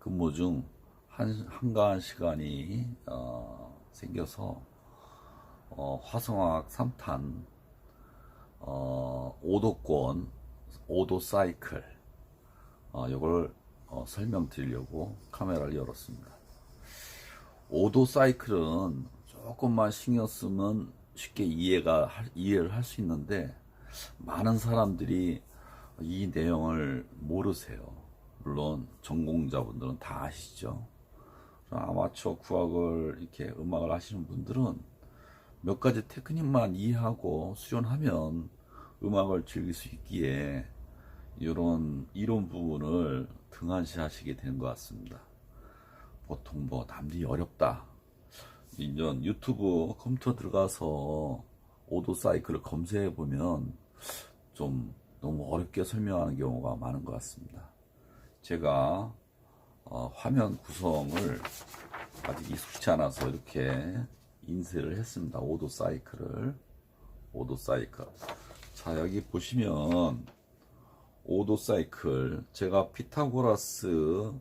근무 중 한, 한가한 시간이 어, 생겨서 어, 화성학 3탄 어, 5도권 5도 사이클 어, 이걸 어, 설명드리려고 카메라를 열었습니다. 5도 사이클은 조금만 신경 쓰면 쉽게 이해가 할- 이해를 할 수 있는데 많은 사람들이 이 내용을 모르세요. 물론 전공자분들은 다 아시죠. 아마추어 국악을 이렇게 음악을 하시는 분들은 몇 가지 테크닉만 이해하고 수련하면 음악을 즐길 수 있기에 이런 이론 부분을 등한시 하시게 되는 것 같습니다. 보통 뭐 남들이 어렵다. 이전 유튜브 컴퓨터 들어가서 오도 사이클을 검색해 보면 좀 너무 어렵게 설명하는 경우가 많은 것 같습니다. 제가 어, 화면 구성을 아직 익숙치 않아서 이렇게 인쇄를 했습니다. 오도 사이클을 오도 사이클. 자 여기 보시면 오도 사이클 제가 피타고라스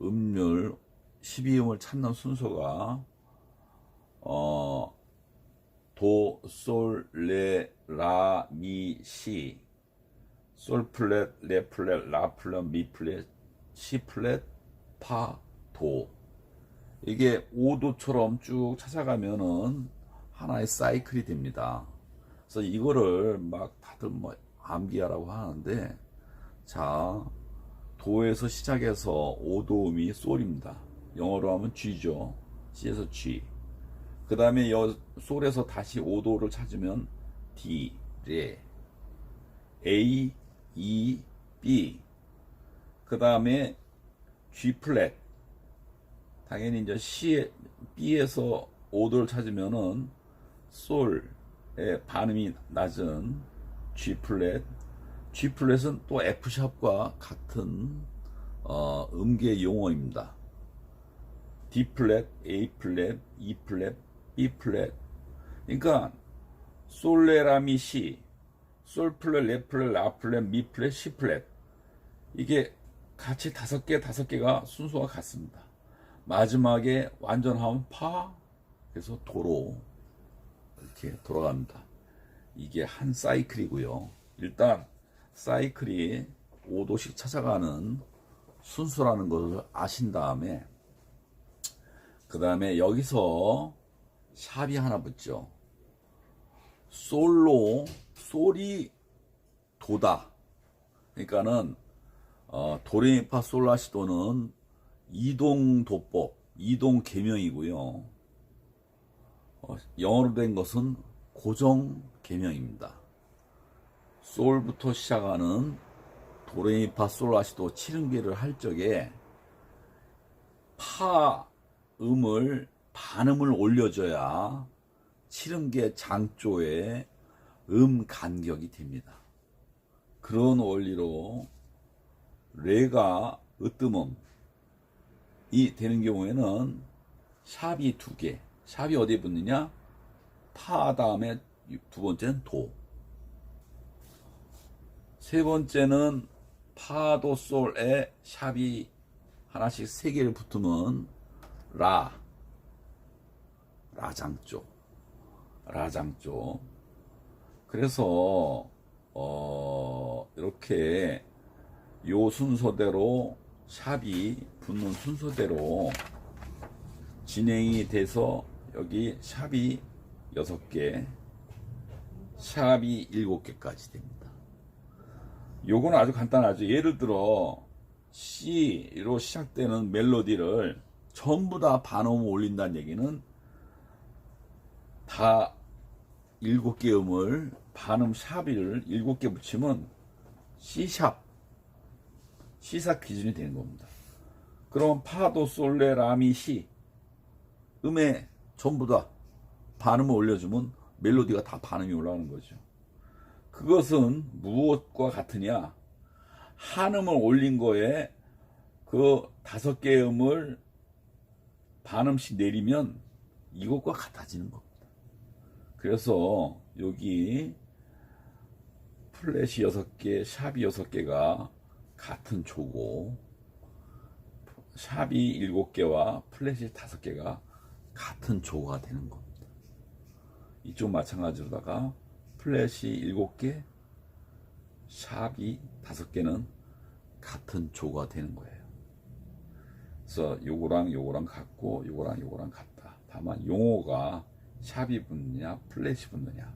음률 12음을 찾는 순서가 어, 도, 솔, 레, 라, 미, 시, 솔 플랫, 레 플랫, 라 플랫, 미 플랫, 시 플랫, 파, 도. 이게 5도처럼 쭉 찾아가면은 하나의 사이클이 됩니다. 그래서 이거를 막 다들 뭐 암기하라고 하는데, 자, 도에서 시작해서 5도음이 솔입니다. 영어로 하면 G죠. C에서 G. 그 다음에 여 솔에서 다시 5도를 찾으면 D, 레, A, E, B. 그 다음에 G 플랫. 당연히 이제 C, B에서 5도를 찾으면은 솔의 반음이 낮은 G 플랫. G 플랫은 또 F 샵과 같은 어, 음계 용어입니다. D 플랫, A 플랫, E 플랫, B 플랫. 그러니까 솔레라미 시, 솔 플랫, 레 플랫, 라 플랫, 미 플랫, 시 플랫. 이게 같이 다섯 개, 다섯 개가 순서가 같습니다. 마지막에 완전하면 파, 그래서 도로 이렇게 돌아갑니다. 이게 한 사이클이고요. 일단 사이클이 5도씩 찾아가는 순서라는 것을 아신 다음에 그 다음에 여기서 샵이 하나 붙죠. 솔로 솔이 도다. 그러니까는 어, 도레미파 솔라시도는 이동 도법, 이동 계명이고요. 어, 영어로 된 것은 고정 계명입니다. 솔부터 시작하는 도레미파 솔라시도 7음계를 할 적에 파 음을 반음을 올려줘야 7음계 장조의 음 간격이 됩니다. 그런 원리로 레가 으뜸음이 되는 경우에는 샵이 두 개. 샵이 어디에 붙느냐? 파 다음에 두 번째는 도. 세 번째는 파도 솔에 샵이 하나씩 세 개를 붙으면 라 라장조 라장조 그래서 어 이렇게 요 순서대로 샵이 붙는 순서대로 진행이 돼서 여기 샵이 여섯 개 샵이 일곱 개까지 됩니다. 요거는 아주 간단하죠. 예를 들어 C로 시작되는 멜로디를 전부 다 반음 올린다는 얘기는 다 일곱 개 음을 반음 샵을 일곱 개 붙이면 C샵 C사 기준이 되는 겁니다. 그럼 파도 솔레 라미 시 음에 전부 다 반음을 올려주면 멜로디가 다 반음이 올라오는 거죠. 그것은 무엇과 같으냐? 한음을 올린 거에 그 다섯 개의 음을 반음씩 내리면 이것과 같아지는 겁니다. 그래서 여기 플랫이 여섯 개, 샵이 여섯 개가 같은 조고 샵이 7개와 플랫이 5개가 같은 조가 되는 겁니다. 이쪽 마찬가지로다가 플랫이 7개, 샵이 5개는 같은 조가 되는 거예요. 그래서 요거랑 요거랑 같고 요거랑 요거랑 같다. 다만 용어가 샵이 붙느냐 플랫이 붙느냐.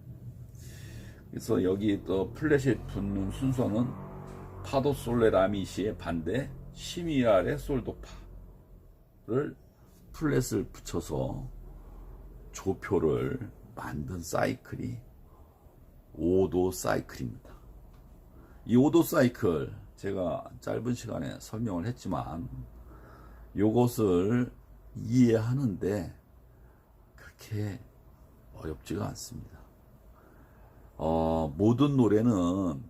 그래서 여기 또 플랫이 붙는 순서는 파도 솔레 라미시의 반대 시미아레 솔도파를 플랫을 붙여서 조표를 만든 사이클이 5도 사이클입니다. 이 5도 사이클 제가 짧은 시간에 설명을 했지만 요것을 이해하는데 그렇게 어렵지가 않습니다. 어, 모든 노래는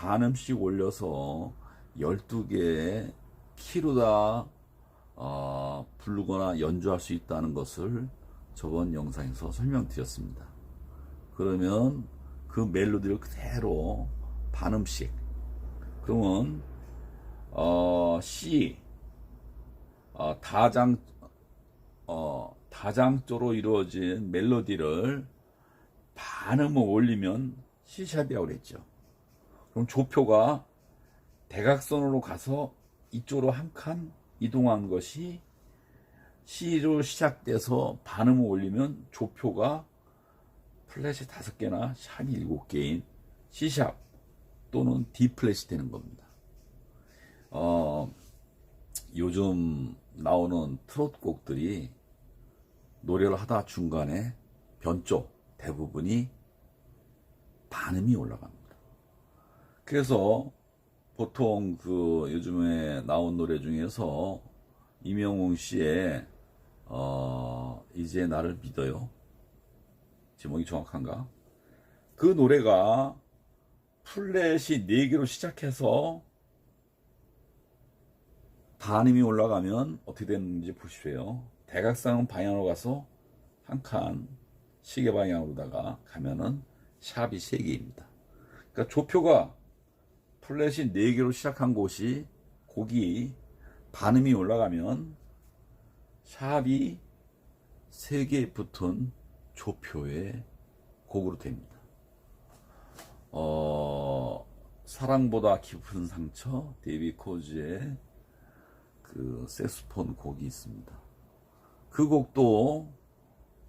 반음씩 올려서 12개의 키로 다 어, 부르거나 연주할 수 있다는 것을 저번 영상에서 설명드렸습니다. 그러면 그 멜로디를 그대로 반음씩 그러면 어, C 어, 다장 어, 다장조로 이루어진 멜로디를 반음을 올리면 C샵이라고 그랬죠. 그럼 조표가 대각선으로 가서 이쪽으로 한 칸 이동한 것이 C로 시작돼서 반음을 올리면 조표가 플랫이 다섯 개나 샵이 일곱 개인 C샵 또는 D 플랫이 되는 겁니다. 어, 요즘 나오는 트롯 곡들이 노래를 하다 중간에 변조 대부분이 반음이 올라갑니다. 그래서 보통 그 요즘에 나온 노래 중에서 이명웅 씨의 어 이제 나를 믿어요. 제목이 정확한가? 그 노래가 플랫이 4개로 시작해서 반음이 올라가면 어떻게 되는지 보십시오. 대각선 방향으로 가서 한 칸 시계 방향으로다가 가면은 샵이 3개입니다. 그러니까 조표가 플랫이 4개로 시작한 곳이 곡이 반음이 올라가면 샵이 3개 붙은 조표의 곡으로 됩니다. 어, 사랑보다 깊은 상처, 데이비 코즈의 그 세스폰 곡이 있습니다. 그 곡도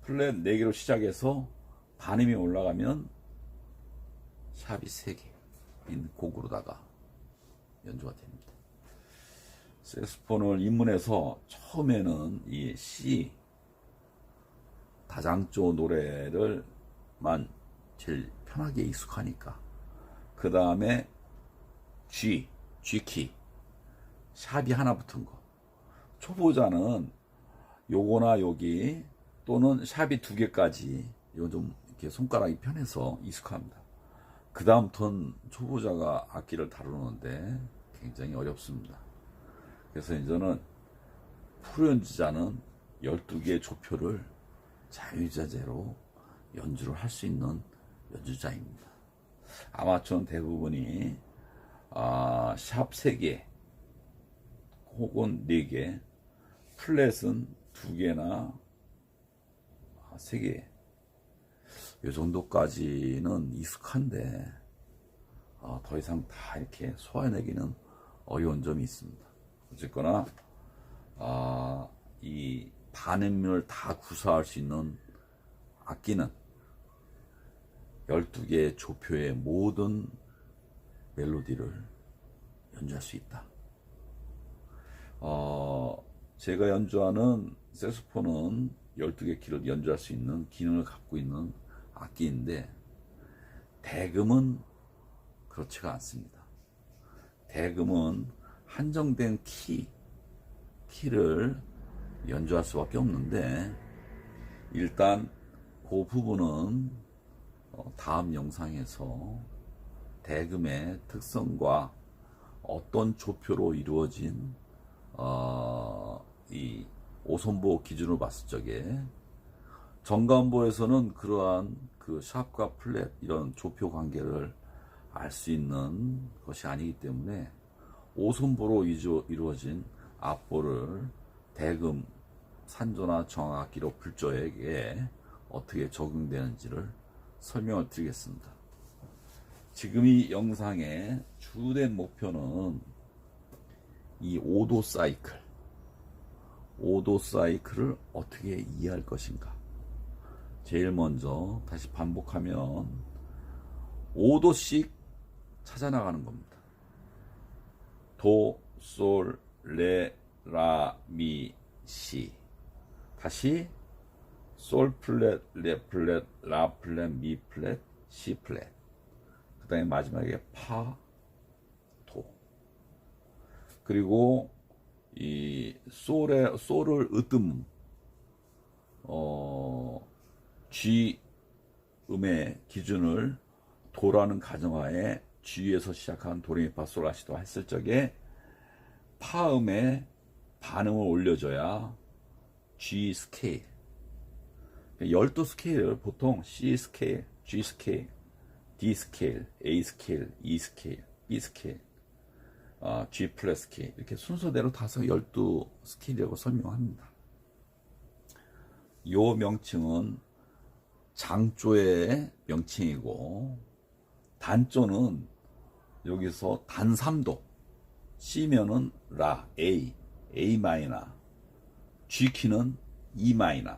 플랫 4개로 시작해서 반음이 올라가면 샵이 3개인 곡으로다가 연주가 됩니다. 세스폰을 입문해서 처음에는 이 C 다장조 노래를만 제일 편하게 익숙하니까 그 다음에 G, G키 샵이 하나 붙은 거 초보자는 요거나 여기 또는 샵이 두 개까지 요좀 이렇게 손가락이 편해서 익숙합니다. 그 다음부터는 초보자가 악기를 다루는데 굉장히 어렵습니다. 그래서 이제는 프로 연주자는 12개의 조표를 자유자재로 연주를 할 수 있는 연주자입니다. 아마추어는 대부분이 아, 샵 3개 혹은 4개 플랫은 2개나 3개 이 정도까지는 익숙한데 어, 더 이상 다 이렇게 소화해내기는 어려운 점이 있습니다. 어쨌거나 아, 이 반음을 다 구사할 수 있는 악기는 12개의 조표의 모든 멜로디를 연주할 수 있다. 어, 제가 연주하는 세스폰은 12개 키를 연주할 수 있는 기능을 갖고 있는 악기인데 대금은 그렇지가 않습니다. 대금은 한정된 키, 키를 연주할 수밖에 없는데 일단 그 부분은 어, 다음 영상에서 대금의 특성과 어떤 조표로 이루어진 어, 이 오선보 기준으로 봤을 적에 정관보에서는 그러한 그 샵과 플랫 이런 조표 관계를 알 수 있는 것이 아니기 때문에 오선보로 이루어진 악보를 대금 산조나 정악기로 불조에게 어떻게 적용되는지를 설명을 드리겠습니다. 지금 이 영상의 주된 목표는 이 5도 사이클, 5도 사이클을 어떻게 이해할 것인가. 제일 먼저 다시 반복하면 5도씩 찾아 나가는 겁니다. 도, 솔, 레, 라, 미, 시. 다시 솔 플랫, 레 플랫, 라 플랫, 미 플랫, 시 플랫. 그 다음에 마지막에 파, 도. 그리고 이 솔의 솔을 으뜸 어 G 음의 기준을 도라는 가정하에 G에서 시작한 도레미파 솔 라시도 했을 적에 파음에 반음을 올려줘야 G 스케일 12 스케일을 보통 C 스케일, G 스케일, D 스케일, A 스케일, E 스케일, B 스케일 아, G 플러스 K 이렇게 순서대로 다섯 12 스케일이라고 설명합니다. 요 명칭은 장조의 명칭이고 단조는 여기서 단 3도 C면은 라 A, A 마이너 G 키는 E 마이너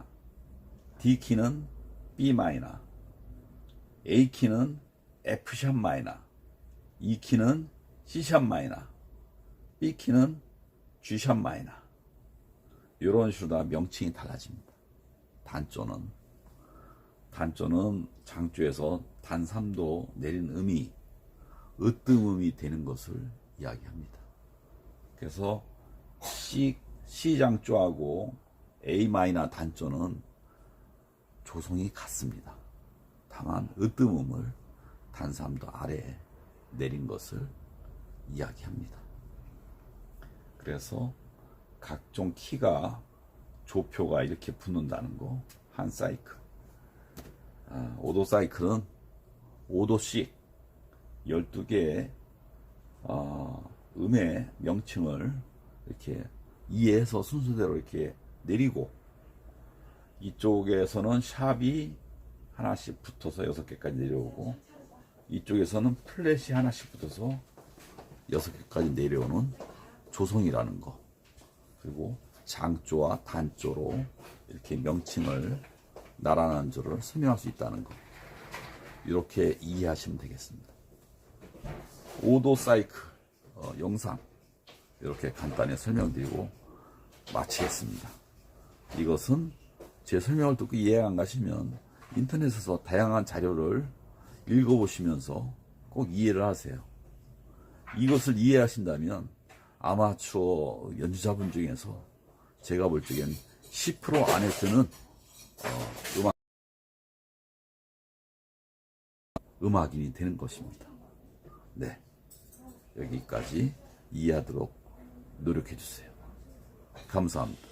D 키는 B 마이너 A 키는 F 샵 마이너 E 키는 C 샵 마이너 B 키는 G 샵 마이너 이런 식으로 다 명칭이 달라집니다. 단조는 단조는 장조에서 단 3도 내린 음이 으뜸음이 되는 것을 이야기합니다. 그래서 C, C 장조하고 A 마이너 단조는 조성이 같습니다. 다만 으뜸음을 단 3도 아래에 내린 것을 이야기합니다. 그래서 각종 키가 조표가 이렇게 붙는다는 거 한 사이클 아, 5도 사이클은 5도씩 12개의 어, 음의 명칭을 이렇게 이해해서 순서대로 이렇게 내리고 이쪽에서는 샵이 하나씩 붙어서 6개까지 내려오고 이쪽에서는 플랫이 하나씩 붙어서 6개까지 내려오는 조성이라는 거. 그리고 장조와 단조로 이렇게 명칭을 나란한 조를 설명할 수 있다는 거 이렇게 이해하시면 되겠습니다. 5도 사이클 어, 영상 이렇게 간단히 설명드리고 마치겠습니다. 이것은 제 설명을 듣고 이해 안 가시면 인터넷에서 다양한 자료를 읽어보시면서 꼭 이해를 하세요. 이것을 이해하신다면 아마추어 연주자분 중에서 제가 볼 적엔 10% 안에 드는 어, 음악 음악인이 되는 것입니다. 네 여기까지 이해하도록 노력해 주세요. 감사합니다.